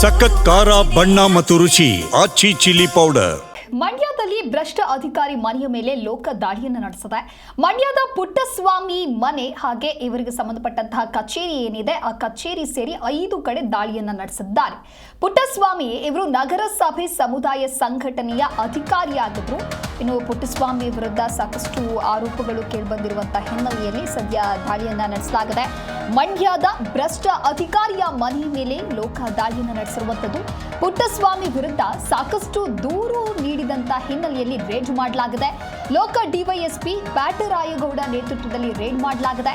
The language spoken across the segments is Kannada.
ಸಖತ್ ಖಾರ, ಬಣ್ಣ ಮತ್ತು ರುಚಿ, ಆಚಿ ಚಿಲ್ಲಿ ಪೌಡರ್. ಮಂಡ್ಯದಲ್ಲಿ ಭ್ರಷ್ಟ ಅಧಿಕಾರಿ ಮನೆಯ ಮೇಲೆ ಲೋಕ ದಾಳಿಯನ್ನು ನಡೆಸಿದೆ. ಮಂಡ್ಯದ ಪುಟ್ಟಸ್ವಾಮಿ ಮನೆ ಹಾಗೆ ಇವರಿಗೆ ಸಂಬಂಧಪಟ್ಟಂತಹ ಕಚೇರಿ ಏನಿದೆ, ಆ ಕಚೇರಿ ಸೇರಿ ಐದು ಕಡೆ ದಾಳಿಯನ್ನು ನಡೆಸಿದ್ದಾರೆ. ಪುಟ್ಟಸ್ವಾಮಿ ಇವರು ನಗರಸಭೆ ಸಮುದಾಯ ಸಂಘಟನೆಯ ಅಧಿಕಾರಿಯಾಗಿದ್ರು ಇನ್ನು ಪುಟ್ಟಸ್ವಾಮಿ ವಿರುದ್ಧ ಸಾಕಷ್ಟು ಆರೋಪಗಳು ಕೇಳಿಬಂದಿರುವಂತಹ ಹಿನ್ನೆಲೆಯಲ್ಲಿ ಸದ್ಯ ದಾಳಿಯನ್ನ ನಡೆಸಲಾಗಿದೆ. ಮಂಡ್ಯದ ಭ್ರಷ್ಟ ಅಧಿಕಾರಿಯ ಮನೆ ಮೇಲೆ ಲೋಕ ದಾಳಿಯನ್ನು ನಡೆಸಿರುವಂಥದ್ದು ಪುಟ್ಟಸ್ವಾಮಿ ವಿರುದ್ಧ ಸಾಕಷ್ಟು ದೂರು ನೀಡಿದಂತ ಹಿನ್ನೆಲೆಯಲ್ಲಿ ರೇಡ್ ಮಾಡಲಾಗಿದೆ. ಲೋಕ ಡಿವೈಎಸ್ಪಿ ಬ್ಯಾಟರಾಯಗೌಡ ನೇತೃತ್ವದಲ್ಲಿ ರೇಡ್ ಮಾಡಲಾಗಿದೆ.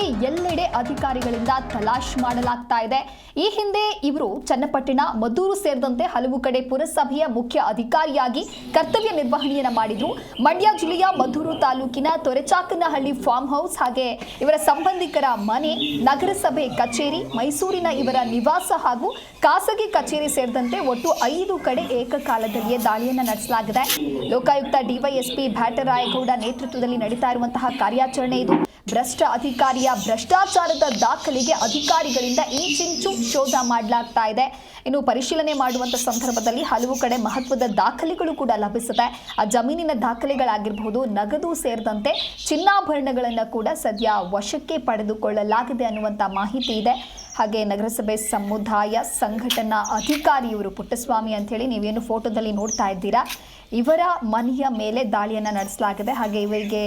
ಮುಂಜಾನೆಯಿಂದಲೇ ಎಲ್ಲೆಡೆ ಅಧಿಕಾರಿಗಳಿಂದ ತಲಾಶ್ ಮಾಡಲಾಗ್ತಾ ಇದೆ. ಈ ಹಿಂದೆ ಇವರು ಚನ್ನಪಟ್ಟಣ, ಮದ್ದೂರು ಸೇರಿದಂತೆ ಹಲವು ಕಡೆ ಪುರಸಭೆಯ ಮುಖ್ಯ ಅಧಿಕಾರಿಯಾಗಿ ಕರ್ತವ್ಯ ನಿರ್ವಹಣೆಯನ್ನ ಮಾಡಿದ್ರು. ಮಂಡ್ಯ ಜಿಲ್ಲೆಯ ಮದ್ದೂರು ತಾಲೂಕಿನ ತೊರೆಚಾಕನಹಳ್ಳಿ ಫಾರ್ಮ್ ಹೌಸ್ ಹಾಗೆ ಇವರ ಸಂಬಂಧಿಕರ ಮನೆ, ನಗರಸಭೆ ಕಚೇರಿ, ಮೈಸೂರಿನ ಇವರ ನಿವಾಸ ಹಾಗೂ ಖಾಸಗಿ ಕಚೇರಿ ಸೇರಿದಂತೆ ಒಟ್ಟು ಐದು ಕಡೆ ಏಕಕಾಲದಲ್ಲಿಯೇ ದಾಳಿಯನ್ನು ನಡೆಸಲಾಗಿದೆ. ಲೋಕಾಯುಕ್ತ ಡಿವೈಎಸ್ಪಿ ಭ್ಯಾಟರಾಯಗೌಡ ನೇತೃತ್ವದಲ್ಲಿ ನಡೀತಾ ಇರುವಂತಹ ಕಾರ್ಯಾಚರಣೆ ಇದು. ಭ್ರಷ್ಟ ಅಧಿಕಾರಿಯ ಭ್ರಷ್ಟಾಚಾರದ ದಾಖಲೆಗೆ ಅಧಿಕಾರಿಗಳಿಂದ ಇಂಚಿಂಚು ಶೋಧ ಮಾಡಲಾಗ್ತಾ ಇದೆ. ಇನ್ನು ಪರಿಶೀಲನೆ ಮಾಡುವಂತ ಸಂದರ್ಭದಲ್ಲಿ ಹಲವು ಕಡೆ ಮಹತ್ವದ ದಾಖಲೆಗಳು ಕೂಡ ಲಭಿಸುತ್ತೆ. ಆ ಜಮೀನಿನ ದಾಖಲೆಗಳಾಗಿರಬಹುದು, ನಗದು ಸೇರಿದಂತೆ ಚಿನ್ನಾಭರಣಗಳನ್ನು ಕೂಡ ಸದ್ಯ ವಶಕ್ಕೆ ಪಡೆದುಕೊಳ್ಳಲಾಗಿದೆ ಅನ್ನುವಂಥ ಮಾಹಿತಿ ಇದೆ. ಹಾಗೆ ನಗರಸಭೆ ಸಮುದಾಯ ಸಂಘಟನಾ ಅಧಿಕಾರಿ ಇವರು ಪುಟ್ಟಸ್ವಾಮಿ ಅಂತೇಳಿ ನೀವೇನು ಫೋಟೋದಲ್ಲಿ ನೋಡ್ತಾ ಇದ್ದೀರಾ? ಇವರ ಮನೆಯ ಮೇಲೆ ದಾಳಿಯನ್ನು ನಡೆಸಲಾಗಿದೆ. ಹಾಗೆ ಇವರಿಗೆ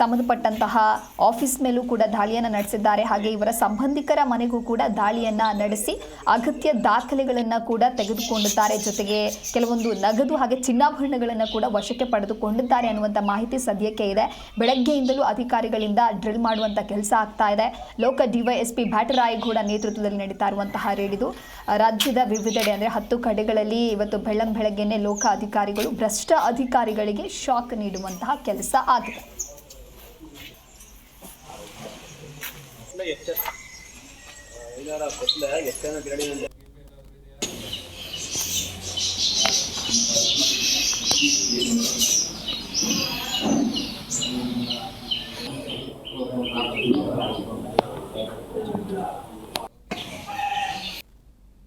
ಸಂಬಂಧಪಟ್ಟಂತಹ ಆಫೀಸ್ ಮೇಲೂ ಕೂಡ ದಾಳಿಯನ್ನು ನಡೆಸಿದ್ದಾರೆ. ಹಾಗೆ ಇವರ ಸಂಬಂಧಿಕರ ಮನೆಗೂ ಕೂಡ ದಾಳಿಯನ್ನು ನಡೆಸಿ ಅಗತ್ಯ ದಾಖಲೆಗಳನ್ನು ಕೂಡ ತೆಗೆದುಕೊಂಡಿದ್ದಾರೆ. ಜೊತೆಗೆ ಕೆಲವೊಂದು ನಗದು ಹಾಗೆ ಚಿನ್ನಾಭರಣಗಳನ್ನು ಕೂಡ ವಶಕ್ಕೆ ಪಡೆದುಕೊಂಡಿದ್ದಾರೆ ಅನ್ನುವಂಥ ಮಾಹಿತಿ ಸದ್ಯಕ್ಕೆ ಇದೆ. ಬೆಳಗ್ಗೆಯಿಂದಲೂ ಅಧಿಕಾರಿಗಳಿಂದ ಡ್ರಿಲ್ ಮಾಡುವಂಥ ಕೆಲಸ ಆಗ್ತಾ ಇದೆ. ಲೋಕ ಡಿವೈಎಸ್ಪಿ ಭ್ಯಾಟರಾಯಗೌಡ ನೇತೃತ್ವದಲ್ಲಿ ನಡೀತಾ ಇರುವಂತಹ ರೇಡಿದು, ರಾಜ್ಯದ ವಿವಿಧೆಡೆ ಅಂದರೆ ಹತ್ತು ಕಡೆಗಳಲ್ಲಿ ಇವತ್ತು ಬೆಳ್ಳಂ ಬೆಳಗ್ಗೆನೆ ಲೋಕ ಅಧಿಕಾರಿಗಳು ಭ್ರಷ್ಟ ಅಧಿಕಾರಿಗಳಿಗೆ ಶಾಕ್ ನೀಡುವಂತಹ ಕೆಲಸ ಆಗಿದೆ. ಫಸ್ಲ ಎಚ್ಚ ಐದಾರ ಫಸ್ಲ ಎಚ್ಚನ ಗಿರಣಿ